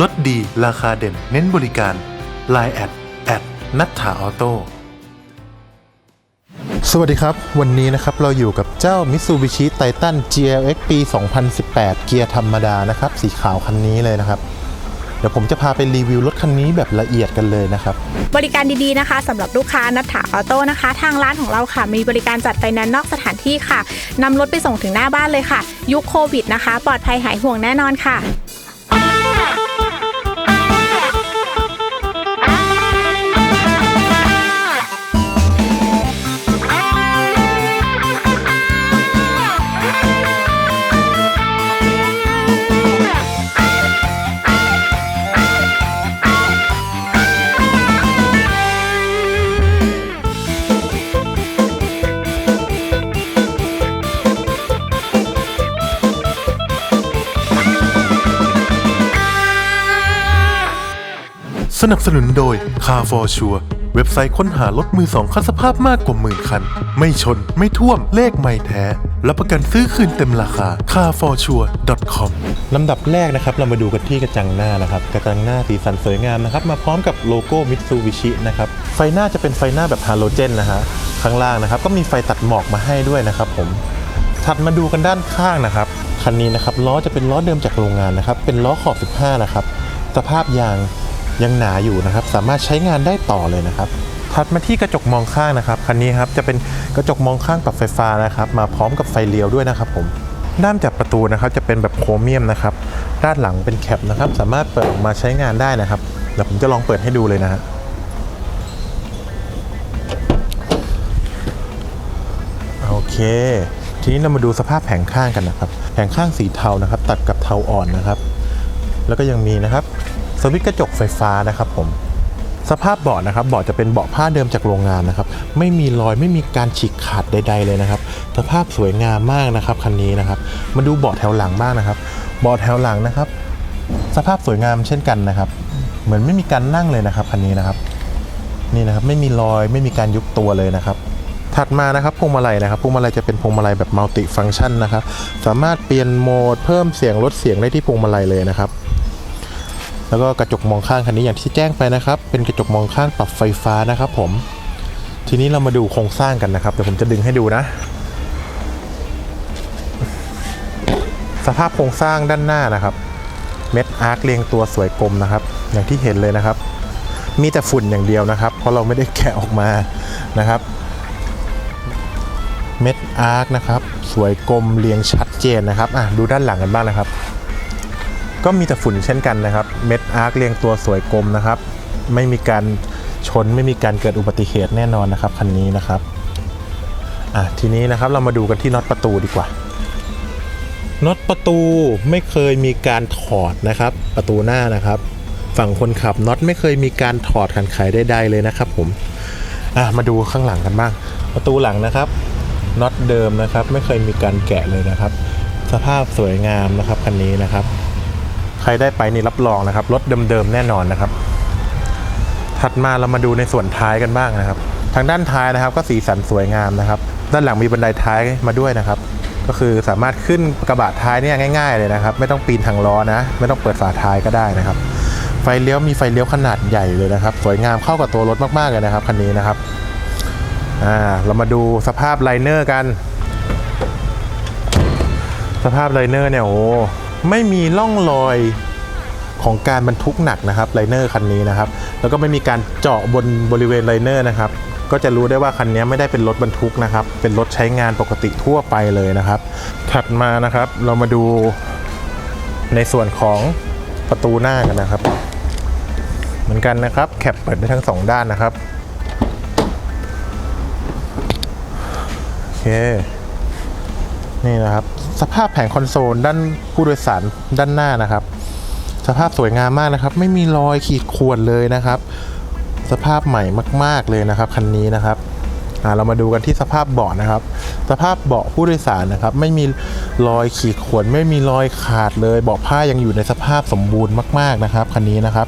ลดดีราคาเด่นเน้นบริการ Line แอดแอดนัทถาออโต้สวัสดีครับ วันนี้นะครับเราอยู่กับเจ้า Mitsubishi Titan GLX ปี 2018 เกียร์ธรรมดานะครับ สีขาวคันนี้เลยนะครับ เดี๋ยวผมจะพาไปรีวิวรถคันนี้แบบละเอียดกันเลยนะครับ บริการดีๆนะคะสำหรับลูกค้านัทถาออโต้นะคะ ทางร้านของเราค่ะ มีบริการจัดไฟแนนซ์นอกสถานที่ค่ะนำรถไปส่งถึงหน้าบ้านเลยค่ะ ยุคโควิดนะคะ ปลอดภัยหายห่วงแน่นอนค่ะ สนับสนุนโดย Car for Sure เว็บไซต์ค้นหารถมือสองคันสภาพมากกว่าหมื่นคัน ไม่ชนไม่ท่วมเลขไม่แท้ รับประกันซื้อคืนเต็มราคา carforsure.com ลำดับแรกนะครับ เรามาดูกันที่กระจังหน้านะครับ กระจังหน้าสีสันสวยงามนะครับ มาพร้อมกับโลโก้ Mitsubishi นะครับ ไฟหน้าจะเป็นไฟหน้าแบบฮาโลเจนนะฮะข้างล่างนะครับ ก็มีไฟตัดหมอกมาให้ด้วยนะครับผมถัดมาดูกันด้านข้างนะครับคันนี้นะครับล้อจะเป็นล้อเดิมจากโรงงานนะครับเป็นล้อขอบ 15 นะครับสภาพยาง ยังหนาอยู่นะครับ สามารถใช้งานได้ต่อเลยนะครับถัดมาที่กระจกมองข้างนะครับคันนี้ครับจะเป็นกระจกมองข้างปรับไฟฟ้านะครับ มาพร้อมกับไฟเลี้ยวด้วยนะครับผมด้านจับประตูนะครับจะเป็นแบบโครเมียมนะครับด้านหลังเป็นแคปนะครับ สามารถเปิดออกมาใช้งานได้นะครับเดี๋ยวผมจะลองเปิดให้ดูเลยนะฮะโอเค ทีนี้เรามาดูสภาพแผงข้างกันนะครับ แผงข้างสีเทานะครับ ตัดกับเทาอ่อนนะครับ แล้วก็ยังมีนะครับ สวิตช์กระจกไฟฟ้านะครับผมสภาพเบาะนะครับเบาะจะเป็นเบาะผ้าเดิมจากโรงงานนะครับ ไม่มีรอยไม่มีการฉีกขาดใด ๆเลยนะครับ สภาพสวยงามมากนะครับคันนี้นะครับ มาดูเบาะแถวหลังบ้างนะครับเบาะแถวหลังนะครับ สภาพสวยงามเช่นกันนะครับ เหมือนไม่มีการนั่งเลยนะครับคันนี้นะครับ นี่นะครับไม่มีรอยไม่มีการยุบตัวเลยนะครับ ถัดมานะครับพวงมาลัยนะครับพวงมาลัยจะเป็นพวงมาลัยแบบมัลติฟัง c t ชันนะครับ สามารถเปลี่ยนโหมดเพิ่มเสียงลดเสียงได้ที่พวงมาลัยเลยนะครับ แล้วก็กระจกมองข้างคันนี้อย่างที่แจ้งไปนะครับ เป็นกระจกมองข้างปรับไฟฟ้านะครับผม ทีนี้เรามาดูโครงสร้างกันนะครับ เดี๋ยวผมจะดึงให้ดูนะ สภาพโครงสร้างด้านหน้านะครับ เม็ดอาร์คเรียงตัวสวยกลมนะครับ อย่างที่เห็นเลยนะครับ มีแต่ฝุ่นอย่างเดียวนะครับ เพราะเราไม่ได้แกะออกมานะครับ เม็ดอาร์คนะครับ สวยกลมเรียงชัดเจนนะครับอะดูด้านหลังกันบ้างนะครับ ก็มีแต่ฝุ่นเช่นกันนะครับ เม็ดอาร์คเรียงตัวสวยกลมนะครับ ไม่มีการชนไม่มีการเกิดอุบัติเหตุแน่นอนนะครับคันนี้นะครับอะทีนี้นะครับเรามาดูกันที่น็อตประตูดีกว่าน็อตประตูไม่เคยมีการถอดนะครับ ประตูหน้านะครับ ฝั่งคนขับน็อตไม่เคยมีการถอดขันไขใดๆเลยนะครับ ผมอะมาดูข้างหลังกันบ้าง ประตูหลังนะครับน็อตเดิมนะครับ ไม่เคยมีการแกะเลยนะครับ สภาพสวยงามนะครับคันนี้นะครับ ใครได้ไปนี่รับรองนะครับรถเดิมๆแน่นอนนะครับ ถัดมาเรามาดูในส่วนท้ายกันบ้างนะครับ ทางด้านท้ายนะครับ ก็สีสันสวยงามนะครับ ด้านหลังมีบันไดท้ายมาด้วยนะครับ ก็คือสามารถขึ้นกระบะท้ายเนี่ยง่าย ๆเลยนะครับ ไม่ต้องปีนทางล้อนะ ไม่ต้องเปิดฝาท้ายก็ได้นะครับ ไฟเลี้ยวมีไฟเลี้ยวขนาดใหญ่เลยนะครับ สวยงามเข้ากับตัวรถมากๆเลยนะครับคันนี้นะครับอ่าเรามาดูสภาพไลเนอร์กัน สภาพไลเนอร์เนี่ยโอ้ ไม่มีร่องรอยของการบรรทุกหนักนะครับไลเนอร์คันนี้นะครับ แล้วก็ไม่มีการเจาะบนบริเวณไลเนอร์นะครับ ก็จะรู้ได้ว่าคันนี้ไม่ได้เป็นรถบรรทุกนะครับ เป็นรถใช้งานปกติทั่วไปเลยนะครับ ถัดมานะครับเรามาดูในส่วนของประตูหน้ากันนะครับ เหมือนกันนะครับแคปเปิดได้ทั้งสองด้านนะครับโอเค นี่นะครับ สภาพแผงคอนโซลด้านผู้โดยสารด้านหน้านะครับ สภาพสวยงามมากนะครับ ไม่มีรอยขีดข่วนเลยนะครับ สภาพใหม่มาก ๆเลยนะครับคันนี้นะครับอ่าเรามาดูกันที่สภาพเบาะนะครับ สภาพเบาะผู้โดยสารนะครับ ไม่มีรอยขีดข่วนไม่มีรอยขาดเลยเบาะผ้ายังอยู่ในสภาพสมบูรณ์มาก ๆนะครับคันนี้นะครับ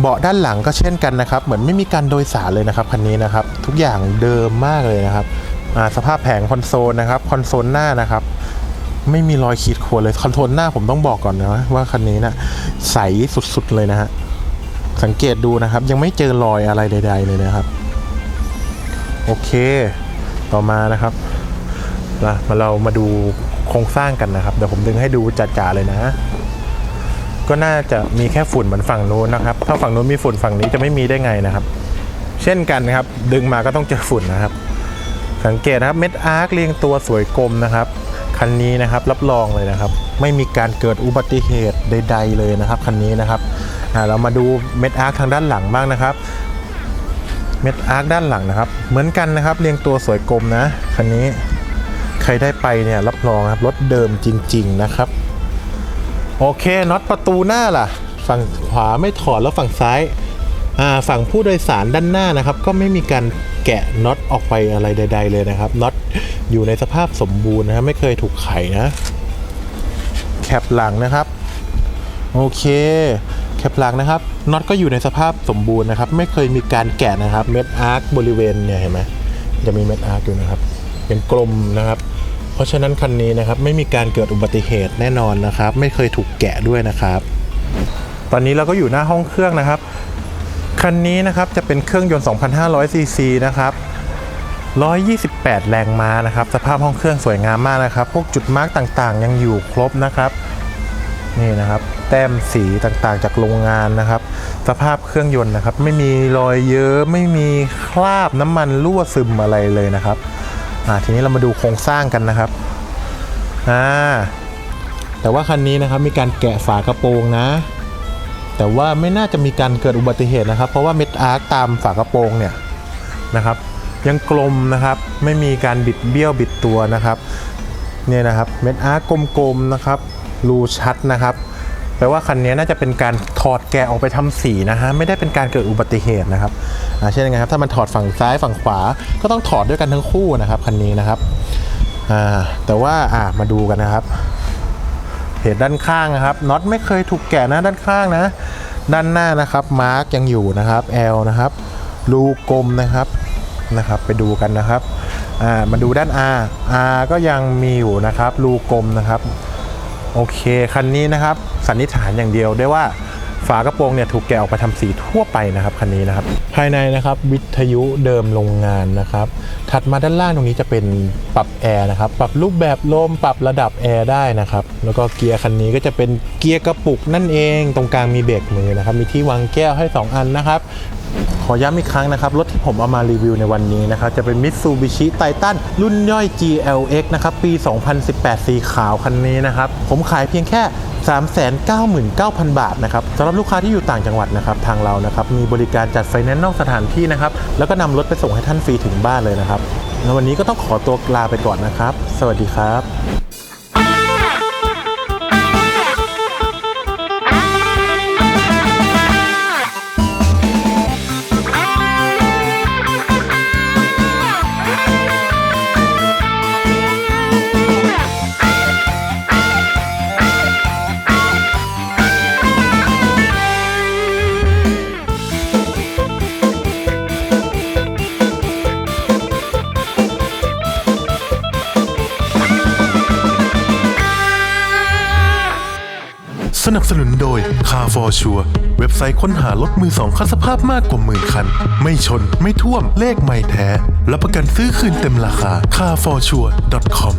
เบาะด้านหลังก็เช่นกันนะครับ เหมือนไม่มีการโดยสารเลยนะครับคันนี้นะครับ ทุกอย่างเดิมมากเลยนะครับ สภาพแผงคอนโซลนะครับคอนโซลหน้านะครับ ไม่มีรอยขีดข่วนเลยคอนโทรลหน้าผมต้องบอกก่อนนะว่าคันนี้นะใสสุดๆเลยนะฮะสังเกตดูนะครับ ยังไม่เจอรอยอะไรใด ๆ เลยนะครับ โอเค ต่อมานะครับมามาเรามาดูโครงสร้างกันนะครับ เดี๋ยวผมดึงให้ดูจ๋าๆเลยนะ ก็น่าจะมีแค่ฝุ่นเหมือนฝั่งนู้นนะครับ ถ้าฝั่งนู้นมีฝุ่นฝั่งนี้จะไม่มีได้ไงนะครับ เช่นกันนะครับ ดึงมาก็ต้องเจอฝุ่นนะครับ สังเกตนะครับเม็ดอาร์คเรียงตัวสวยกลมนะครับคันนี้นะครับรับรองเลยนะครับ ไม่มีการเกิดอุบัติเหตุใด ๆ เลยนะครับคันนี้นะครับอ่าเรามาดูเม็ดอาร์คทางด้านหลังบ้างนะครับ เม็ดอาร์คด้านหลังนะครับ เหมือนกันนะครับเรียงตัวสวยกลมนะคันนี้ใครได้ไปเนี่ยรับรองครับรถเดิมจริง ๆนะครับโอเคน็อตประตูหน้าล่ะ ฝั่งขวาไม่ถอดแล้วฝั่งซ้าย ฝั่งผู้โดยสารด้านหน้านะครับ ก็ไม่มีการแกะน็อตออกไปอะไรใด ๆ เลยนะครับน็อตอยู่ในสภาพสมบูรณ์นะครับไม่เคยถูกไขนะแคปหลังนะครับ โอเค แคปหลังนะครับน็อตก็อยู่ในสภาพสมบูรณ์นะครับ ไม่เคยมีการแกะนะครับเม็ดอาร์คบริเวณเนี่ยเห็นไหมจะมีเม็ดอาร์คอยู่นะครับเป็นกลมนะครับเพราะฉะนั้นคันนี้นะครับไม่มีการเกิดอุบัติเหตุแน่นอนนะครับ ไม่เคยถูกแกะด้วยนะครับ ตอนนี้เราก็อยู่หน้าห้องเครื่องนะครับ คันนี้นะครับจะเป็นเครื่องยนต์ 2,500 ซีซีนะครับ 128 แรงม้านะครับ สภาพห้องเครื่องสวยงามมากนะครับ พวกจุดมาร์กต่างๆ ยังอยู่ครบนะครับ นี่นะครับ แต้มสีต่างๆ จากโรงงานนะครับ สภาพเครื่องยนต์นะครับ ไม่มีรอยเยอะไม่มีคราบน้ำมันรั่วซึมอะไรเลยนะครับอ่าทีนี้เรามาดูโครงสร้างกันนะครับอ่าแต่ว่าคันนี้นะครับมีการแกะฝากระโปรงนะ แต่ว่าไม่น่าจะมีการเกิดอุบัติเหตุนะครับ เพราะว่าเม็ดอาร์คตามฝากระโปรงเนี่ยนะครับ ยังกลมนะครับไม่มีการบิดเบี้ยวบิดตัวนะครับเนี่ยนะครับเม็ดอาร์คกลมๆนะครับรูชัดนะครับแปลว่าคันนี้น่าจะเป็นการถอดแกะออกไปทำสีนะฮะไม่ได้เป็นการเกิดอุบัติเหตุนะครับเช่นไงครับถ้ามันถอดฝั่งซ้ายฝั่งขวาก็ต้องถอดด้วยกันทั้งคู่นะครับคันนี้นะครับแต่ว่าอ่ามาดูกันนะครับ เพจด้านข้างนะครับน็อตไม่เคยถูกแกะนะด้านข้างนะ ด้านหน้านะครับมาร์กยังอยู่นะครับ L นะครับรูกลมนะครับนะครับไปดูกันนะครับอ่ามาดูด้าน R R ก็ยังมีอยู่นะครับรูกลมนะครับโอเคคันนี้นะครับสันนิษฐานอย่างเดียวได้ว่า ฝากระโปรงเนี่ยถูกแกะออกไปทำสีทั่วไปนะครับคันนี้นะครับ ภายในนะครับวิทยุเดิมโรงงานนะครับ ถัดมาด้านล่างตรงนี้จะเป็นปรับแอร์นะครับปรับรูปแบบลมปรับระดับแอร์ได้นะครับแล้วก็เกียร์คันนี้ก็จะเป็นเกียร์กระปุกนั่นเอง ตรงกลางมีเบรกมือนะครับมีที่วางแก้วให้ 2 อันนะครับขอย้ำอีกครั้งนะครับ รถที่ผมเอามารีวิวในวันนี้นะครับ จะเป็น Mitsubishi Titan รุ่นย่อย GLX นะครับ ปี 2018 สีขาวคันนี้นะครับ ผมขายเพียงแค่ 399,000 บาทนะครับสำหรับลูกค้าที่อยู่ต่างจังหวัดนะครับทางเรานะครับมีบริการจัดไฟแนนซ์นอกสถานที่นะครับแล้วก็นำรถไปส่งให้ท่านฟรีถึงบ้านเลยนะครับแล้ววันนี้ก็ต้องขอตัวลาไปก่อนนะครับ สวัสดีครับ สนับสนุนโดย Car for Sure เว็บไซต์ค้นหารถมือสองคันสภาพมากกว่าหมื่นคัน ไม่ชนไม่ท่วมเลขไม่แท้ รับประกันซื้อคืนเต็มราคา carforsure.com